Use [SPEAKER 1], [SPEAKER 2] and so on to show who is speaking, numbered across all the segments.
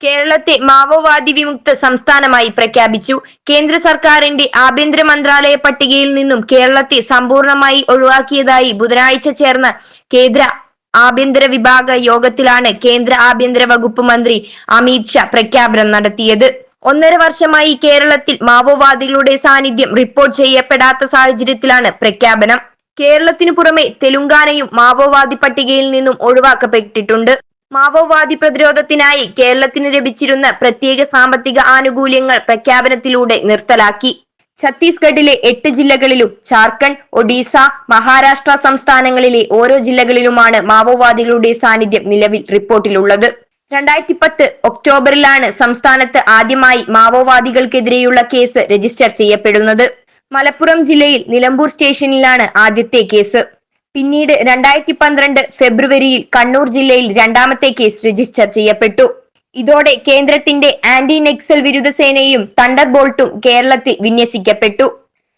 [SPEAKER 1] കേരളത്തെ മാവോവാദി വിമുക്ത സംസ്ഥാനമായി പ്രഖ്യാപിച്ചു. കേന്ദ്ര സർക്കാരിന്റെ ആഭ്യന്തര മന്ത്രാലയ പട്ടികയിൽ നിന്നും കേരളത്തെ സമ്പൂർണമായി ഒഴിവാക്കിയതായി ബുധനാഴ്ച ചേർന്ന കേന്ദ്ര ആഭ്യന്തര വിഭാഗ യോഗത്തിലാണ് കേന്ദ്ര ആഭ്യന്തര വകുപ്പ് മന്ത്രി അമിത് ഷാ പ്രഖ്യാപനം നടത്തിയത്. ഒന്നര വർഷമായി കേരളത്തിൽ മാവോവാദികളുടെ സാന്നിധ്യം റിപ്പോർട്ട് ചെയ്യപ്പെടാത്ത സാഹചര്യത്തിലാണ് പ്രഖ്യാപനം. കേരളത്തിനു പുറമെ തെലുങ്കാനയും മാവോവാദി പട്ടികയിൽ നിന്നും ഒഴിവാക്കപ്പെട്ടിട്ടുണ്ട്. മാവോവാദി പ്രതിരോധത്തിനായി കേരളത്തിന് ലഭിച്ചിരുന്ന പ്രത്യേക സാമ്പത്തിക ആനുകൂല്യങ്ങൾ പ്രഖ്യാപനത്തിലൂടെ നിർത്തലാക്കി. ഛത്തീസ്ഗഡിലെ എട്ട് ജില്ലകളിലും ജാർഖണ്ഡ് ഒഡീസ മഹാരാഷ്ട്ര സംസ്ഥാനങ്ങളിലെ ഓരോ ജില്ലകളിലുമാണ് മാവോവാദികളുടെ സാന്നിധ്യം നിലവിൽ റിപ്പോർട്ടിലുള്ളത്. രണ്ടായിരത്തി പത്ത് ഒക്ടോബറിലാണ് സംസ്ഥാനത്ത് ആദ്യമായി മാവോവാദികൾക്കെതിരെയുള്ള കേസ് രജിസ്റ്റർ ചെയ്യപ്പെടുന്നത്. മലപ്പുറം ജില്ലയിൽ നിലമ്പൂർ സ്റ്റേഷനിലാണ് ആദ്യത്തെ കേസ്. പിന്നീട് രണ്ടായിരത്തി പന്ത്രണ്ട് ഫെബ്രുവരിയിൽ കണ്ണൂർ ജില്ലയിൽ രണ്ടാമത്തെ കേസ് രജിസ്റ്റർ ചെയ്യപ്പെട്ടു. ഇതോടെ കേന്ദ്രത്തിന്റെ ആന്റി നെക്സൽ വിരുദ്ധ സേനയും തണ്ടർ ബോൾട്ടും കേരളത്തിൽ വിന്യസിക്കപ്പെട്ടു.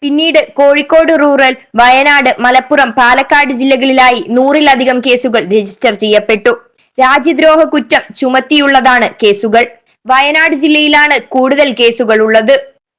[SPEAKER 1] പിന്നീട് കോഴിക്കോട് റൂറൽ വയനാട് മലപ്പുറം പാലക്കാട് ജില്ലകളിലായി നൂറിലധികം കേസുകൾ രജിസ്റ്റർ ചെയ്യപ്പെട്ടു. രാജ്യദ്രോഹ കുറ്റം ചുമത്തിയുള്ളതാണ് കേസുകൾ. വയനാട് ജില്ലയിലാണ് കൂടുതൽ കേസുകൾ ഉള്ളത്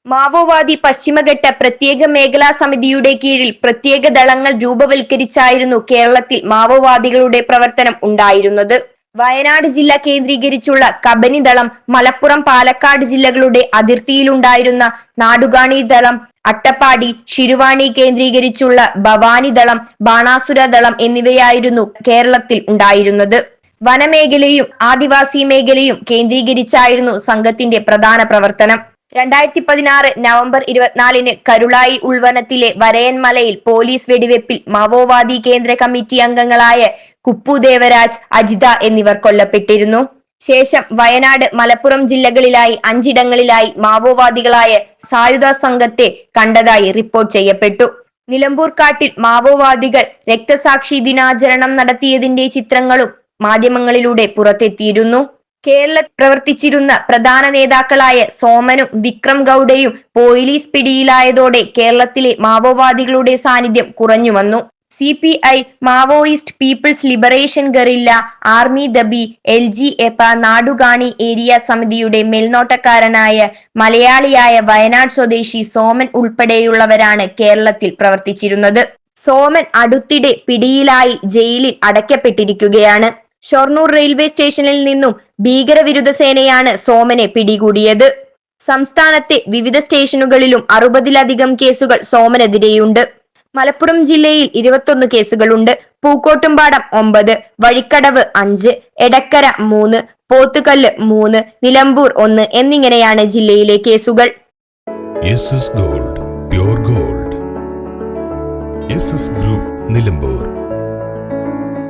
[SPEAKER 1] മാവോവാദി പശ്ചിമഘട്ട പ്രത്യേക മേഖലാ സമിതിയുടെ കീഴിൽ പ്രത്യേക ദളങ്ങൾ രൂപവൽക്കരിച്ചായിരുന്നു കേരളത്തിൽ മാവോവാദികളുടെ പ്രവർത്തനം ഉണ്ടായിരുന്നത്. വയനാട് ജില്ല കേന്ദ്രീകരിച്ചുള്ള കബനി ദളം മലപ്പുറം പാലക്കാട് ജില്ലകളുടെ അതിർത്തിയിലുണ്ടായിരുന്ന നാടുകാണി ദളം അട്ടപ്പാടി ശിരുവാണി കേന്ദ്രീകരിച്ചുള്ള ഭവാനി ദളം ബാണാസുര ദളം എന്നിവയായിരുന്നു കേരളത്തിൽ ഉണ്ടായിരുന്നത്. വനമേഖലയും ആദിവാസി മേഖലയും കേന്ദ്രീകരിച്ചായിരുന്നു സംഘത്തിന്റെ പ്രധാന പ്രവർത്തനം. രണ്ടായിരത്തി പതിനാറ് നവംബർ ഇരുപത്തിനാലിന് കരുളായി ഉൾവനത്തിലെ വരയൻമലയിൽ പോലീസ് വെടിവെപ്പിൽ മാവോവാദി കേന്ദ്ര കമ്മിറ്റി അംഗങ്ങളായ കുപ്പു ദേവരാജ് അജിത എന്നിവർ കൊല്ലപ്പെട്ടിരുന്നു. ശേഷം വയനാട് മലപ്പുറം ജില്ലകളിലായി അഞ്ചിടങ്ങളിലായി മാവോവാദികളായ സായുധ സംഘത്തെ കണ്ടതായി റിപ്പോർട്ട് ചെയ്യപ്പെട്ടു. നിലമ്പൂർ കാട്ടിൽ മാവോവാദികൾ രക്തസാക്ഷി ദിനാചരണം നടത്തിയതിന്റെ ചിത്രങ്ങളും മാധ്യമങ്ങളിലൂടെ പുറത്തെത്തിയിരുന്നു. കേരളത്തിൽ പ്രവർത്തിച്ചിരുന്ന പ്രധാന നേതാക്കളായ സോമനും വിക്രം ഗൌഡയും പോലീസ് പിടിയിലായതോടെ കേരളത്തിലെ മാവോവാദികളുടെ സാന്നിധ്യം കുറഞ്ഞു വന്നു. C P I Maoist People's Liberation Guerrilla Army ദബി L G A Nadukani area സമിതിയുടെ മേൽനോട്ടക്കാരനായ മലയാളിയായ വയനാട് സ്വദേശി സോമൻ ഉൾപ്പെടെയുള്ളവരാണ് കേരളത്തിൽ പ്രവർത്തിച്ചിരുന്നത്. സോമൻ അടുത്തിടെ പിടിയിലായി ജയിലിൽ അടയ്ക്കപ്പെട്ടിരിക്കുകയാണ്. ഷൊർണൂർ റെയിൽവേ സ്റ്റേഷനിൽ നിന്നും ഭീകരവിരുദ്ധ സേനയാണ് സോമനെ പിടികൂടിയത്. സംസ്ഥാനത്തെ വിവിധ സ്റ്റേഷനുകളിലും അറുപതിലധികം കേസുകൾ സോമനെതിരെയുണ്ട്. മലപ്പുറം ജില്ലയിൽ ഇരുപത്തൊന്ന് കേസുകളുണ്ട്. പൂക്കോട്ടുംപാടം ഒമ്പത് വഴിക്കടവ് അഞ്ച് എടക്കര മൂന്ന് പോത്തുകല്ല് മൂന്ന് നിലമ്പൂർ ഒന്ന് എന്നിങ്ങനെയാണ് ജില്ലയിലെ കേസുകൾ.
[SPEAKER 2] Gold gold. ഗ്രൂപ്പ് നിലമ്പൂർ.